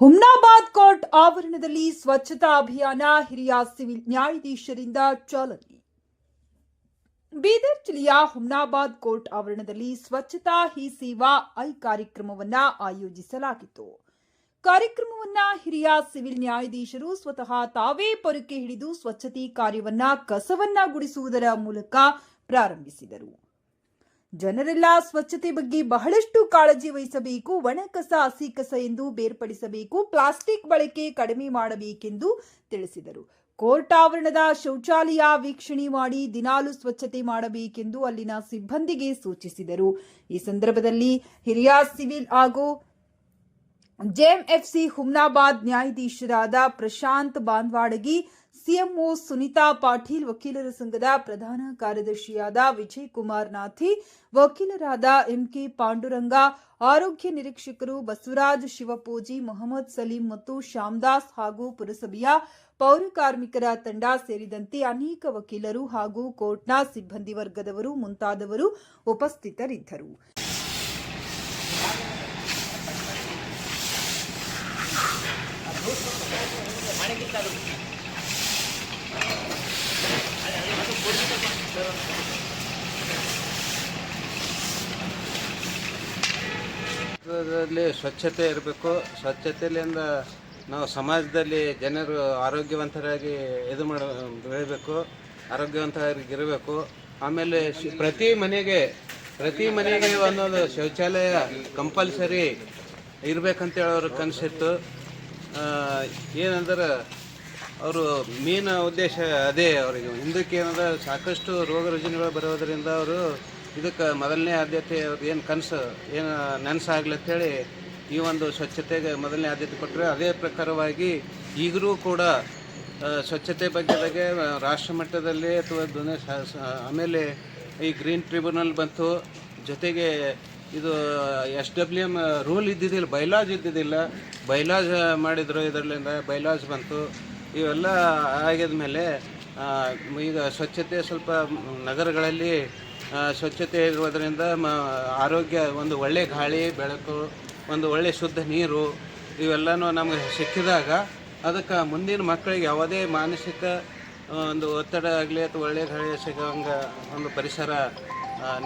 Humnabad court ಆವರಣದಲ್ಲಿ ಸ್ವಚ್ಛತಾ ಅಭಿಯಾನ, ಹಿರಿಯ ಸಿವಿಲ್ ನ್ಯಾಯಾಧೀಶರಿಂದ ಚಾಲನೆ. ಬೀದರ್ ಜಿಲ್ಲೆಯ ಹುಮ್ನಾಬಾದ್ ಕೋರ್ಟ್ ಆವರಣದಲ್ಲಿ ಸ್ವಚ್ಛತಾ ಹಿ ಸೇವಾ ಐ ಕಾರ್ಯಕ್ರಮವನ್ನ ಆಯೋಜಿಸಲಾಗಿತ್ತು. ಕಾರ್ಯಕ್ರಮವನ್ನ ಹಿರಿಯ ಸಿವಿಲ್ ನ್ಯಾಯಾಧೀಶರು ಸ್ವತಃ ತಾವೇ ಪೊರಕೆ ಹಿಡಿದು ಸ್ವಚ್ಛತೆ ಕಾರ್ಯವನ್ನ ಕಸವನ್ನ ಗುಡಿಸುವುದರ ಮೂಲಕ ಪ್ರಾರಂಭಿಸಿದರು. ಜನರೆಲ್ಲ ಸ್ವಚ್ಛತೆ ಬಗ್ಗೆ ಬಹಳಷ್ಟು ಕಾಳಜಿ ವಹಿಸಬೇಕು, ಒಣ ಕಸ, ಹಸಿ ಕಸ ಎಂದು ಬೇರ್ಪಡಿಸಬೇಕು, ಪ್ಲಾಸ್ಟಿಕ್ ಬಳಕೆ ಕಡಿಮೆ ಮಾಡಬೇಕೆಂದು ತಿಳಿಸಿದರು. ಕೋರ್ಟ್ ಆವರಣದ ಶೌಚಾಲಯ ವೀಕ್ಷಣೆ ಮಾಡಿ ದಿನಾಲು ಸ್ವಚ್ಛತೆ ಮಾಡಬೇಕೆಂದು ಅಲ್ಲಿನ ಸಿಬ್ಬಂದಿಗೆ ಸೂಚಿಸಿದರು. ಈ ಸಂದರ್ಭದಲ್ಲಿ ಹಿರಿಯ ಸಿವಿಲ್ ಹಾಗೂ ಜೆಎಂಎಫ್ಸಿ ಹುಮ್ನಾಬಾದ್ ನ್ಯಾಯಾಧೀಶರಾದ ಪ್ರಶಾಂತ್ ಬಾನ್ವಾಡಗಿ ಸಿಎಂಒ ಸುನಿತಾ ಪಾಟೀಲ್, ವಕೀಲರ ಸಂಘದ ಪ್ರಧಾನ ಕಾರ್ಯದರ್ಶಿಯಾದ ವಿಜಯ್ ಕುಮಾರ್ ನಾಥಿ, ವಕೀಲರಾದ ಎಂಕೆ ಪಾಂಡುರಂಗ, ಆರೋಗ್ಯ ನಿರೀಕ್ಷಕರು ಬಸವರಾಜ್ ಶಿವಪೂಜಿ, ಮೊಹಮ್ಮದ್ ಸಲೀಂ ಮತ್ತು ಶ್ಯಾಮದಾಸ್ ಹಾಗೂ ಪುರಸಭೆಯ ಪೌರ ಕಾರ್ಮಿಕರ ತಂಡ ಸೇರಿದಂತೆ ಅನೇಕ ವಕೀಲರು ಹಾಗೂ ಕೋರ್ಟ್ನ ಸಿಬ್ಬಂದಿ ವರ್ಗದವರು ಮುಂತಾದವರು ಉಪಸ್ಥಿತರಿದ್ದರು. ದಲ್ಲಿ ಸ್ವಚ್ಛತೆ ಇರಬೇಕು. ಸ್ವಚ್ಛತೆಯಿಂದ ನಾವು ಸಮಾಜದಲ್ಲಿ ಜನರು ಆರೋಗ್ಯವಂತರಾಗಿ ಇದು ಮಾಡ ಆರೋಗ್ಯವಂತರಾಗಿ ಇರಬೇಕು ಆಮೇಲೆ ಪ್ರತಿ ಮನೆಗೆ ಪ್ರತಿ ಮನೆಗೆ ಒಂದೊಂದು ಶೌಚಾಲಯ ಕಂಪಲ್ಸರಿ ಇರಬೇಕಂತೇಳೋರು ಅವ್ರ ಕನಸಿತ್ತು. ಏನಂದ್ರೆ ಅವರು ಮೇನ್ ಉದ್ದೇಶ ಅದೇ ಅವರಿಗೆ. ಹಿಂದಕ್ಕೆ ಏನಂದ್ರೆ ಸಾಕಷ್ಟು ರೋಗ ರುಜಿನಗಳು ಬರೋದರಿಂದ ಅವರು ಇದಕ್ಕೆ ಮೊದಲನೇ ಆದ್ಯತೆ ಅವ್ರದ್ದು ಏನು ಕನಸು, ಏನು ನೆನಸಾಗ್ಲಿ ಅಂತೇಳಿ ಈ ಒಂದು ಸ್ವಚ್ಛತೆಗೆ ಮೊದಲನೇ ಆದ್ಯತೆ ಕೊಟ್ಟರೆ ಅದೇ ಪ್ರಕಾರವಾಗಿ ಈಗಲೂ ಕೂಡ ಸ್ವಚ್ಛತೆ ಸ್ವಚ್ಛತೆ ಬಗ್ಗೆ ರಾಷ್ಟ್ರ ಮಟ್ಟದಲ್ಲಿ ಅಥವಾ ಸ- ಆಮೇಲೆ ಈ ಗ್ರೀನ್ ಟ್ರಿಬ್ಯುನಲ್ ಬಂತು. ಜೊತೆಗೆ ಇದು, ಎಸ್ ಡಬ್ಲ್ಯೂ ಎಂ ರೂಲ್ ಇದ್ದಿದ್ದಿಲ್ಲ, ಬೈಲಾಜ್ ಇದ್ದಿದ್ದಿಲ್ಲ. ಬೈಲಾಜ್ ಮಾಡಿದರು ಇದರಿಂದ ಬೈಲಾಜ್ ಬಂತು. ಇವೆಲ್ಲ ಆಗಿದ ಮೇಲೆ ಈಗ ಸ್ವಚ್ಛತೆ ಸ್ವಲ್ಪ ನಗರಗಳಲ್ಲಿ ಸ್ವಚ್ಛತೆ ಇರುವುದರಿಂದ ಮ, ಆರೋಗ್ಯ, ಒಂದು ಒಳ್ಳೆ ಗಾಳಿ, ಬೆಳಕು, ಒಂದು ಒಳ್ಳೆ ಶುದ್ಧ ನೀರು, ಇವೆಲ್ಲನೂ ನಮಗೆ ಸಿಕ್ಕಿದಾಗ ಅದಕ್ಕೆ ಮುಂದಿನ ಮಕ್ಕಳಿಗೆ ಯಾವುದೇ ಮಾನಸಿಕ ಒಂದು ಒತ್ತಡ ಆಗಲಿ ಅಥವಾ ಒಳ್ಳೆ ಗಾಳಿ ಸಿಗೋಂಗೆ ಒಂದು ಪರಿಸರ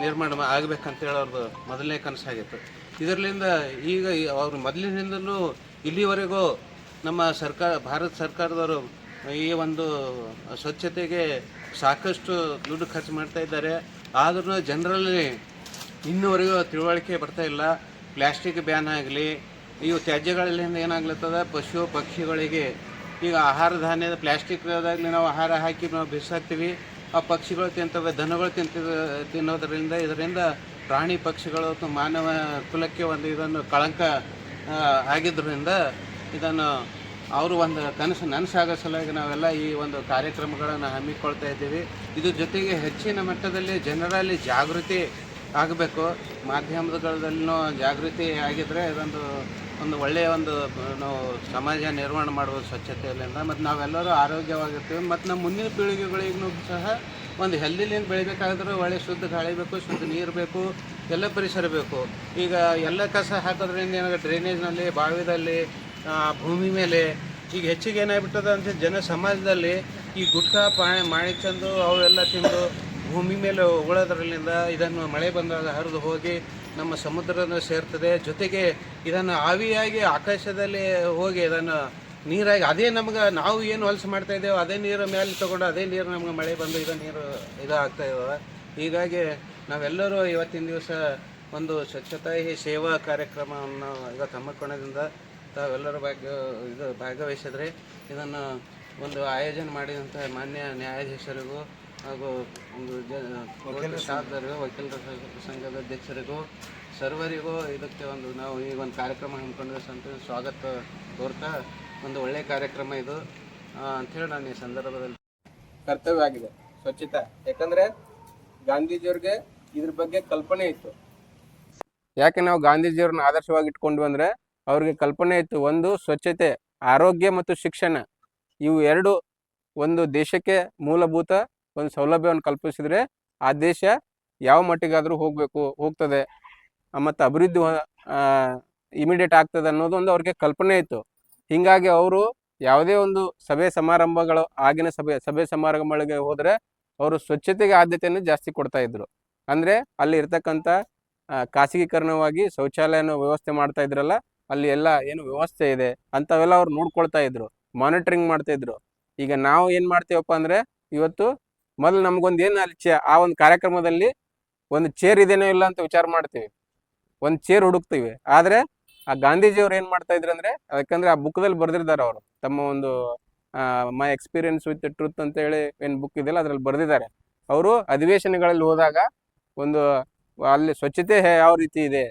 ನಿರ್ಮಾಣ ಆಗಬೇಕಂತೇಳಿ ಅವ್ರದ್ದು ಮೊದಲನೇ ಕನಸಾಗಿತ್ತು. ಇದರಿಂದ ಈಗ ಅವ್ರು ಮೊದಲಿನಿಂದಲೂ ಇಲ್ಲಿವರೆಗೂ ನಮ್ಮ ಸರ್ಕಾರ, ಭಾರತ ಸರ್ಕಾರದವರು ಈ ಒಂದು ಸ್ವಚ್ಛತೆಗೆ ಸಾಕಷ್ಟು ದುಡ್ಡು ಖರ್ಚು ಮಾಡ್ತಾ ಇದ್ದಾರೆ. ಆದ್ರೂ ಜನರಲ್ಲಿ ಇನ್ನೂವರೆಗೂ ತಿಳುವಳಿಕೆ ಬರ್ತಾ ಇಲ್ಲ. ಪ್ಲಾಸ್ಟಿಕ್ ಬ್ಯಾನ್ ಆಗಲಿ ಇವು ತ್ಯಾಜ್ಯಗಳಿಂದ ಏನಾಗ್ಲತ್ತದ? ಪಶು ಪಕ್ಷಿಗಳಿಗೆ ಈಗ ಆಹಾರ ಧಾನ್ಯದ ಪ್ಲಾಸ್ಟಿಕ್ದಾಗಲಿ ನಾವು ಆಹಾರ ಹಾಕಿ ನಾವು ಬಿಸಾಕ್ತೀವಿ. ಆ ಪಕ್ಷಿಗಳು ತಿಂತವೆ, ದನಗಳು ತಿಂತ ತಿನ್ನೋದರಿಂದ ಇದರಿಂದ ಪ್ರಾಣಿ ಪಕ್ಷಿಗಳು ಮಾನವ ಕುಲಕ್ಕೆ ಒಂದು ಇದನ್ನು ಕಳಂಕ ಆಗಿದ್ದರಿಂದ ಇದನ್ನು ಅವರು ಒಂದು ಕನಸು ನನಸಾಗೋ ಸಲುವಾಗಿ ನಾವೆಲ್ಲ ಈ ಒಂದು ಕಾರ್ಯಕ್ರಮಗಳನ್ನು ಹಮ್ಮಿಕೊಳ್ತಾ ಇದ್ದೀವಿ. ಇದ್ರ ಜೊತೆಗೆ ಹೆಚ್ಚಿನ ಮಟ್ಟದಲ್ಲಿ ಜನರಲ್ಲಿ ಜಾಗೃತಿ ಆಗಬೇಕು. ಮಾಧ್ಯಮಗಳಲ್ಲೂ ಜಾಗೃತಿ ಆಗಿದ್ರೆ ಇದೊಂದು, ಒಂದು ಒಳ್ಳೆಯ ಒಂದು ನಾವು ಸಮಾಜ ನಿರ್ಮಾಣ ಮಾಡ್ಬೋದು ಸ್ವಚ್ಛತೆಯಲ್ಲಿಂದ ಮತ್ತು ನಾವೆಲ್ಲರೂ ಆರೋಗ್ಯವಾಗಿರ್ತೀವಿ. ಮತ್ತು ನಮ್ಮ ಮುಂದಿನ ಪೀಳಿಗೆಗಳಿಗೂ ಸಹ ಒಂದು ಹೆಲ್ದಿಲಿಂದ ಬೆಳಿಬೇಕಾದ್ರೂ ಒಳ್ಳೆ ಶುದ್ಧ ಗಾಳಿ ಬೇಕು, ಶುದ್ಧ ನೀರು ಬೇಕು, ಎಲ್ಲ ಪರಿಸರ ಬೇಕು. ಈಗ ಎಲ್ಲ ಕಸ ಹಾಕೋದ್ರಿಂದ ಏನಾಗ ಡ್ರೈನೇಜ್ನಲ್ಲಿ ಬಾವಿದಲ್ಲಿ ಭೂಮಿ ಮೇಲೆ ಈಗ ಹೆಚ್ಚಿಗೆ ಏನಾಗ್ಬಿಟ್ಟದ ಅಂತ ಜನ ಸಮಾಜದಲ್ಲಿ ಈ ಗುಟ್ಕಾ ಪಾಣಿ, ಮಾಣಿಕ್ಯಂದು ಅವೆಲ್ಲ ತಿಂದು ಭೂಮಿ ಮೇಲೆ ಉಗುಳೋದ್ರಲ್ಲಿಂದ ಇದನ್ನು ಮಳೆ ಬಂದಾಗ ಹರಿದು ಹೋಗಿ ನಮ್ಮ ಸಮುದ್ರದ ಸೇರ್ತದೆ. ಜೊತೆಗೆ ಇದನ್ನು ಆವಿಯಾಗಿ ಆಕಾಶದಲ್ಲಿ ಹೋಗಿ ಇದನ್ನು ನೀರಾಗಿ, ಅದೇ ನಮ್ಗೆ ನಾವು ಏನು ಹೊಲಸು ಮಾಡ್ತಾ ಇದ್ದೇವೆ, ಅದೇ ನೀರು ಮೇಲೆ ತಗೊಂಡು ಅದೇ ನೀರು ನಮ್ಗೆ ಮಳೆ ಬಂದು ಇದು ನೀರು ಇದಾಗ್ತಾ ಇದಾವೆ. ಹೀಗಾಗಿ ನಾವೆಲ್ಲರೂ ಇವತ್ತಿನ ದಿವಸ ಒಂದು ಸ್ವಚ್ಛತಾ ಸೇವಾ ಕಾರ್ಯಕ್ರಮವನ್ನು ಇವತ್ತು ಹಮ್ಮಿಕೊಳ್ಳೋದ್ರಿಂದ ತಾವೆಲ್ಲರೂ ಭಾಗ್ಯ, ಇದು ಭಾಗವಹಿಸಿದ್ರೆ ಇದನ್ನು ಒಂದು ಆಯೋಜನೆ ಮಾಡಿದಂಥ ಮಾನ್ಯ ನ್ಯಾಯಾಧೀಶರಿಗೂ ಹಾಗೂ ಒಂದು ಜ ಶಾಸಕರಿಗೂ, ವಕೀಲರ ಸಂಘ- ಸಂಘದ ಅಧ್ಯಕ್ಷರಿಗೂ, ಸರ್ವರಿಗೂ ಇದಕ್ಕೆ ಒಂದು ನಾವು ಈಗ ಒಂದು ಕಾರ್ಯಕ್ರಮ ಹಮ್ಮಿಕೊಂಡಿರೋ ಸಂತ ಸ್ವಾಗತ ಕೋರ್ತಾ ಒಂದು ಒಳ್ಳೆಯ ಕಾರ್ಯಕ್ರಮ ಇದು. ಅಂಥೇಳಿ ನಾನು ಈ ಸಂದರ್ಭದಲ್ಲಿ ಕರ್ತವ್ಯ ಆಗಿದೆ ಸ್ವಚ್ಛತಾ. ಯಾಕಂದ್ರೆ ಗಾಂಧೀಜಿಯವ್ರಿಗೆ ಇದ್ರ ಬಗ್ಗೆ ಕಲ್ಪನೆ ಇತ್ತು. ಯಾಕೆ ನಾವು ಗಾಂಧೀಜಿಯವ್ರನ್ನ ಆದರ್ಶವಾಗಿ ಇಟ್ಕೊಂಡ್ವಿ ಅಂದ್ರೆ ಅವ್ರಿಗೆ ಕಲ್ಪನೆ ಇತ್ತು, ಒಂದು ಸ್ವಚ್ಛತೆ, ಆರೋಗ್ಯ ಮತ್ತು ಶಿಕ್ಷಣ. ಇವು ಎರಡು ಒಂದು ದೇಶಕ್ಕೆ ಮೂಲಭೂತ ಒಂದು ಸೌಲಭ್ಯವನ್ನು ಕಲ್ಪಿಸಿದ್ರೆ ಆ ದೇಶ ಯಾವ ಮಟ್ಟಿಗಾದರೂ ಹೋಗಬೇಕು, ಹೋಗ್ತದೆ ಮತ್ತು ಅಭಿವೃದ್ಧಿ ಇಮಿಡಿಯೇಟ್ ಆಗ್ತದೆ ಅನ್ನೋದು ಒಂದು ಅವ್ರಿಗೆ ಕಲ್ಪನೆ ಇತ್ತು. ಹೀಗಾಗಿ ಅವರು ಯಾವುದೇ ಒಂದು ಸಭೆ ಸಮಾರಂಭಗಳು, ಆಗಿನ ಸಭೆ ಸಭೆ ಸಮಾರಂಭಗಳಿಗೆ ಹೋದರೆ ಅವರು ಸ್ವಚ್ಛತೆಗೆ ಆದ್ಯತೆಯನ್ನು ಜಾಸ್ತಿ ಕೊಡ್ತಾ ಇದ್ರು ಅಂದರೆ ಅಲ್ಲಿ ಇರ್ತಕ್ಕಂಥ ಖಾಸಗೀಕರಣವಾಗಿ ಶೌಚಾಲಯನ ವ್ಯವಸ್ಥೆ ಮಾಡ್ತಾ ಇದ್ರಲ್ಲ ಅಲ್ಲಿ ಎಲ್ಲ ಏನು ವ್ಯವಸ್ಥೆ ಇದೆ ಅಂಥವೆಲ್ಲ ಅವ್ರು ನೋಡ್ಕೊಳ್ತಾ ಇದ್ರು ಮಾನಿಟರಿಂಗ್ ಮಾಡ್ತಾ ಇದ್ರು. ಈಗ ನಾವು ಏನು ಮಾಡ್ತೀವಪ್ಪ ಅಂದರೆ, ಇವತ್ತು ಮೊದಲು ನಮಗೊಂದು ಏನು ಅಲ್ಲಿ ಆ ಒಂದು ಕಾರ್ಯಕ್ರಮದಲ್ಲಿ ಒಂದು ಚೇರ್ ಇದೇನೋ ಇಲ್ಲ ಅಂತ ವಿಚಾರ ಮಾಡ್ತೀವಿ. ಒಂದು ಚೇರ್ ಹುಡುಕ್ತೀವಿ. ಆದರೆ ಆ ಗಾಂಧೀಜಿಯವ್ರು ಏನು ಮಾಡ್ತಾ ಇದ್ರು ಅಂದರೆ, ಯಾಕಂದ್ರೆ ಆ ಬುಕ್ದಲ್ಲಿ ಬರೆದಿದ್ದಾರೆ ಅವರು. ತಮ್ಮ ಒಂದು ಮೈ ಎಕ್ಸ್ಪೀರಿಯನ್ಸ್ ವಿತ್ ಟ್ರೂತ್ ಅಂತ ಹೇಳಿ ಏನು ಬುಕ್ ಇದೆಯಲ್ಲ, ಅದ್ರಲ್ಲಿ ಬರೆದಿದ್ದಾರೆ. ಅವರು ಅಧಿವೇಶನಗಳಲ್ಲಿ ಹೋದಾಗ ಒಂದು, ಅಲ್ಲಿ ಸ್ವಚ್ಛತೆ ಯಾವ ರೀತಿ ಇದೆ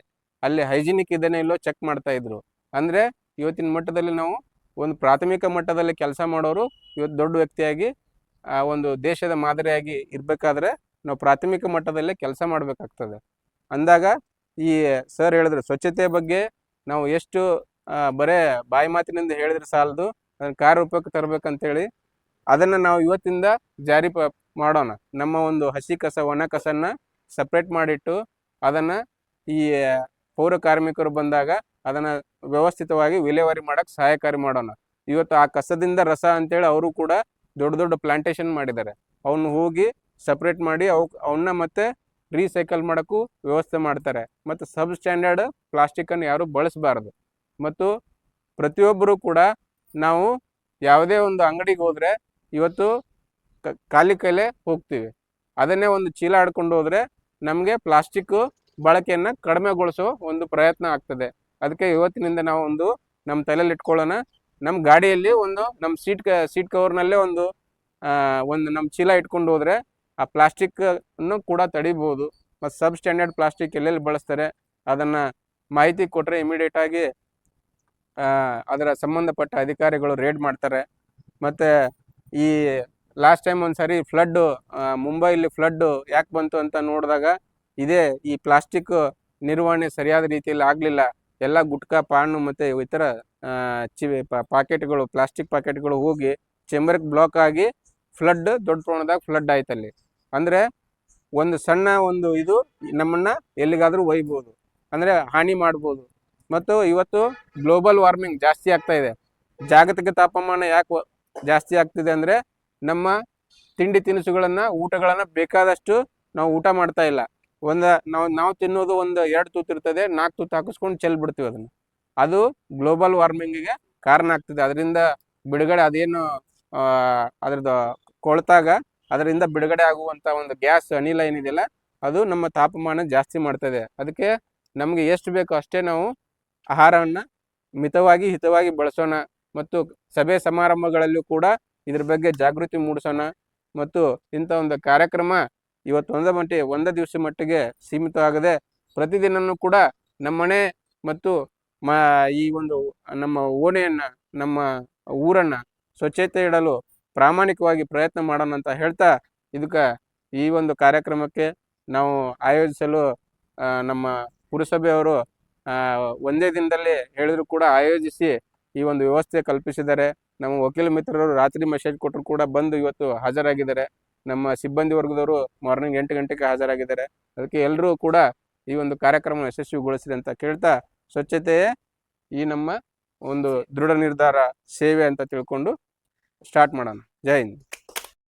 ಅಲ್ಲಿ ಹೈಜಿನಿಕ್ ಇದೇನೇ ಇಲ್ಲೋ ಚೆಕ್ ಮಾಡ್ತಾ ಇದ್ರು. ಅಂದ್ರೆ ಇವತ್ತಿನ ಮಟ್ಟದಲ್ಲಿ ನಾವು ಒಂದು ಪ್ರಾಥಮಿಕ ಮಟ್ಟದಲ್ಲಿ ಕೆಲಸ ಮಾಡೋರು ಇವತ್ತು ದೊಡ್ಡ ವ್ಯಕ್ತಿಯಾಗಿ, ಆ ಒಂದು ದೇಶದ ಮಾದರಿಯಾಗಿ ಇರಬೇಕಾದ್ರೆ ನಾವು ಪ್ರಾಥಮಿಕ ಮಟ್ಟದಲ್ಲೇ ಕೆಲಸ ಮಾಡಬೇಕಾಗ್ತದೆ. ಅಂದಾಗ ಈ ಸರ್ ಹೇಳಿದ್ರು ಸ್ವಚ್ಛತೆ ಬಗ್ಗೆ ನಾವು ಎಷ್ಟು ಬರೇ ಬಾಯಿ ಮಾತಿನಿಂದ ಹೇಳಿದ್ರೆ ಸಾಲದು, ಅದನ್ನ ಕಾರ್ಯರೂಪಕ್ಕೆ ತರಬೇಕಂತೇಳಿ ಅದನ್ನು ನಾವು ಇವತ್ತಿಂದ ಜಾರಿ ಪ, ಮಾಡೋಣ. ನಮ್ಮ ಒಂದು ಹಸಿ ಕಸ, ಒಣ ಕಸನ್ನ ಸಪ್ರೇಟ್ ಮಾಡಿಟ್ಟು ಅದನ್ನು ಈ ಪೌರ ಕಾರ್ಮಿಕರು ಬಂದಾಗ ಅದನ್ನು ವ್ಯವಸ್ಥಿತವಾಗಿ ವಿಲೇವಾರಿ ಮಾಡೋಕೆ ಸಹಾಯಕಾರಿ ಮಾಡೋಣ. ಇವತ್ತು ಆ ಕಸದಿಂದ ರಸ ಅಂತೇಳಿ ಅವರು ಕೂಡ ದೊಡ್ಡ ದೊಡ್ಡ ಪ್ಲಾಂಟೇಶನ್ ಮಾಡಿದ್ದಾರೆ. ಅವನ್ನ ಹೋಗಿ ಸಪ್ರೇಟ್ ಮಾಡಿ ಅವು ಅವನ್ನ ಮತ್ತೆ ರೀಸೈಕಲ್ ಮಾಡೋಕ್ಕೂ ವ್ಯವಸ್ಥೆ ಮಾಡ್ತಾರೆ. ಮತ್ತು ಸಬ್ ಸ್ಟ್ಯಾಂಡರ್ಡ್ ಪ್ಲಾಸ್ಟಿಕ್ಕನ್ನು ಯಾರೂ ಬಳಸಬಾರ್ದು. ಮತ್ತು ಪ್ರತಿಯೊಬ್ಬರು ಕೂಡ ನಾವು ಯಾವುದೇ ಒಂದು ಅಂಗಡಿಗೆ ಹೋದರೆ ಇವತ್ತು ಕಾಲಿ ಕೈಲೇ ಹೋಗ್ತೀವಿ. ಅದನ್ನೇ ಒಂದು ಚೀಲ ಆಡ್ಕೊಂಡು ಹೋದರೆ ನಮಗೆ ಪ್ಲಾಸ್ಟಿಕ್ ಬಳಕೆಯನ್ನು ಕಡಿಮೆಗೊಳಿಸೋ ಒಂದು ಪ್ರಯತ್ನ ಆಗ್ತದೆ. ಅದಕ್ಕೆ ಇವತ್ತಿನಿಂದ ನಾವು ಒಂದು ನಮ್ಮ ತಲೆಯಲ್ಲಿ ಇಟ್ಕೊಳ್ಳೋಣ. ನಮ್ಮ ಗಾಡಿಯಲ್ಲಿ ಒಂದು ನಮ್ಮ ಸೀಟ್ ಸೀಟ್ ಕವರ್ನಲ್ಲೇ ಒಂದು ಒಂದು ನಮ್ಮ ಚೀಲ ಇಟ್ಕೊಂಡು ಹೋದರೆ ಆ ಪ್ಲಾಸ್ಟಿಕ್ ಅನ್ನು ಕೂಡ ತಡಿಬೋದು. ಮತ್ತು ಸಬ್ ಸ್ಟ್ಯಾಂಡರ್ಡ್ ಪ್ಲಾಸ್ಟಿಕ್ ಎಲ್ಲೆಲ್ಲಿ ಬಳಸ್ತಾರೆ ಅದನ್ನು ಮಾಹಿತಿ ಕೊಟ್ಟರೆ ಇಮಿಡಿಯೇಟ್ ಆಗಿ ಆ, ಅದರ ಸಂಬಂಧಪಟ್ಟ ಅಧಿಕಾರಿಗಳು ರೇಡ್ ಮಾಡ್ತಾರೆ. ಮತ್ತು ಈ ಲಾಸ್ಟ್ ಟೈಮ್ ಒಂದು ಸಾರಿ ಫ್ಲಡ್ಡು ಮುಂಬೈಲಿ ಫ್ಲಡ್ಡು ಯಾಕೆ ಬಂತು ಅಂತ ನೋಡಿದಾಗ ಇದೇ. ಈ ಪ್ಲಾಸ್ಟಿಕ್ ನಿರ್ವಹಣೆ ಸರಿಯಾದ ರೀತಿಯಲ್ಲಿ ಆಗಲಿಲ್ಲ. ಎಲ್ಲ ಗುಟ್ಕಾ ಪಾಣ್ಣು ಮತ್ತು ಇತರ ಚಿ ಪಾಕೆಟ್ಗಳು, ಪ್ಲಾಸ್ಟಿಕ್ ಪಾಕೆಟ್ಗಳು ಹೋಗಿ ಚೇಂಬರ್ ಬ್ಲಾಕ್ ಆಗಿ ಫ್ಲಡ್, ದೊಡ್ಡ ಪ್ರಮಾಣದಾಗ ಫ್ಲಡ್ ಆಯ್ತಲ್ಲಿ ಅಂದರೆ ಒಂದು ಸಣ್ಣ ಒಂದು ಇದು ನಮ್ಮನ್ನ ಎಲ್ಲಿಗಾದರೂ ಒಯ್ಬೋದು. ಅಂದರೆ ಹಾನಿ ಮಾಡ್ಬೋದು. ಮತ್ತು ಇವತ್ತು ಗ್ಲೋಬಲ್ ವಾರ್ಮಿಂಗ್ ಜಾಸ್ತಿ ಆಗ್ತಾ ಇದೆ. ಜಾಗತಿಕ ತಾಪಮಾನ ಯಾಕೆ ಜಾಸ್ತಿ ಆಗ್ತಿದೆ ಅಂದರೆ ನಮ್ಮ ತಿಂಡಿ ತಿನಿಸುಗಳನ್ನು, ಊಟಗಳನ್ನು ಬೇಕಾದಷ್ಟು ನಾವು ಊಟ ಮಾಡ್ತಾ ಇಲ್ಲ. ಒಂದು ನಾವು ನಾವು ತಿನ್ನೋದು ಒಂದು ಎರಡು ತೂತು ಇರ್ತದೆ ನಾಲ್ಕು ತೂತು ಹಾಕಿಸ್ಕೊಂಡು ಚೆಲ್ ಬಿಡ್ತೀವಿ ಅದನ್ನು. ಅದು ಗ್ಲೋಬಲ್ ವಾರ್ಮಿಂಗಿಗೆ ಕಾರಣ ಆಗ್ತದೆ. ಅದರಿಂದ ಬಿಡುಗಡೆ ಅದೇನು ಅದ್ರದ್ದು ಕೊಳ್ತಾಗ ಅದರಿಂದ ಬಿಡುಗಡೆ ಆಗುವಂಥ ಒಂದು ಗ್ಯಾಸ್ ಅನಿಲ ಏನಿದೆಯಲ್ಲ, ಅದು ನಮ್ಮ ತಾಪಮಾನ ಜಾಸ್ತಿ ಮಾಡ್ತದೆ. ಅದಕ್ಕೆ ನಮಗೆ ಎಷ್ಟು ಬೇಕೋ ಅಷ್ಟೇ ನಾವು ಆಹಾರವನ್ನು ಮಿತವಾಗಿ, ಹಿತವಾಗಿ ಬಳಸೋಣ. ಮತ್ತು ಸಭೆ ಸಮಾರಂಭಗಳಲ್ಲೂ ಕೂಡ ಇದ್ರ ಬಗ್ಗೆ ಜಾಗೃತಿ ಮೂಡಿಸೋಣ. ಮತ್ತು ಇಂಥ ಒಂದು ಕಾರ್ಯಕ್ರಮ ಇವತ್ತು ಒಂದ ಮಟ್ಟಿಗೆ, ಒಂದೇ ದಿವಸ ಮಟ್ಟಿಗೆ ಸೀಮಿತವಾಗದೆ ಪ್ರತಿದಿನನೂ ಕೂಡ ನಮ್ಮನೆ ಮತ್ತು ಮ, ಈ ಒಂದು ನಮ್ಮ ಓಣೆಯನ್ನ, ನಮ್ಮ ಊರನ್ನ ಸ್ವಚ್ಛತೆ ಇಡಲು ಪ್ರಾಮಾಣಿಕವಾಗಿ ಪ್ರಯತ್ನ ಮಾಡೋಣ ಅಂತ ಹೇಳ್ತಾ ಇದಕ್ಕೆ ಈ ಒಂದು ಕಾರ್ಯಕ್ರಮಕ್ಕೆ ನಾವು ಆಯೋಜಿಸಲು ನಮ್ಮ ಪುರಸಭೆಯವರು ಒಂದೇ ದಿನದಲ್ಲಿ ಹೇಳಿದ್ರು ಕೂಡ ಆಯೋಜಿಸಿ ಈ ಒಂದು ವ್ಯವಸ್ಥೆ ಕಲ್ಪಿಸಿದ್ದಾರೆ. ನಮ್ಮ ವಕೀಲ ಮಿತ್ರರು ರಾತ್ರಿ ಮೆಸೇಜ್ ಕೊಟ್ಟರು ಕೂಡ ಬಂದು ಇವತ್ತು ಹಾಜರಾಗಿದ್ದಾರೆ. ನಮ್ಮ ಸಿಬ್ಬಂದಿ ವರ್ಗದವರು ಮಾರ್ನಿಂಗ್ ಎಂಟು ಗಂಟೆಗೆ ಹಾಜರಾಗಿದ್ದಾರೆ. ಅದಕ್ಕೆ ಎಲ್ಲರೂ ಕೂಡ ಈ ಒಂದು ಕಾರ್ಯಕ್ರಮ ಯಶಸ್ವಿಗೊಳಿಸಿದೆ ಅಂತ ಕೇಳ್ತಾ ಸ್ವಚ್ಛತೆಯೇ ಈ ನಮ್ಮ ಒಂದು ದೃಢ ನಿರ್ಧಾರ ಸೇವೆ ಅಂತ ತಿಳ್ಕೊಂಡು ಸ್ಟಾರ್ಟ್ ಮಾಡೋಣ. ಜೈ ಹಿಂದ್.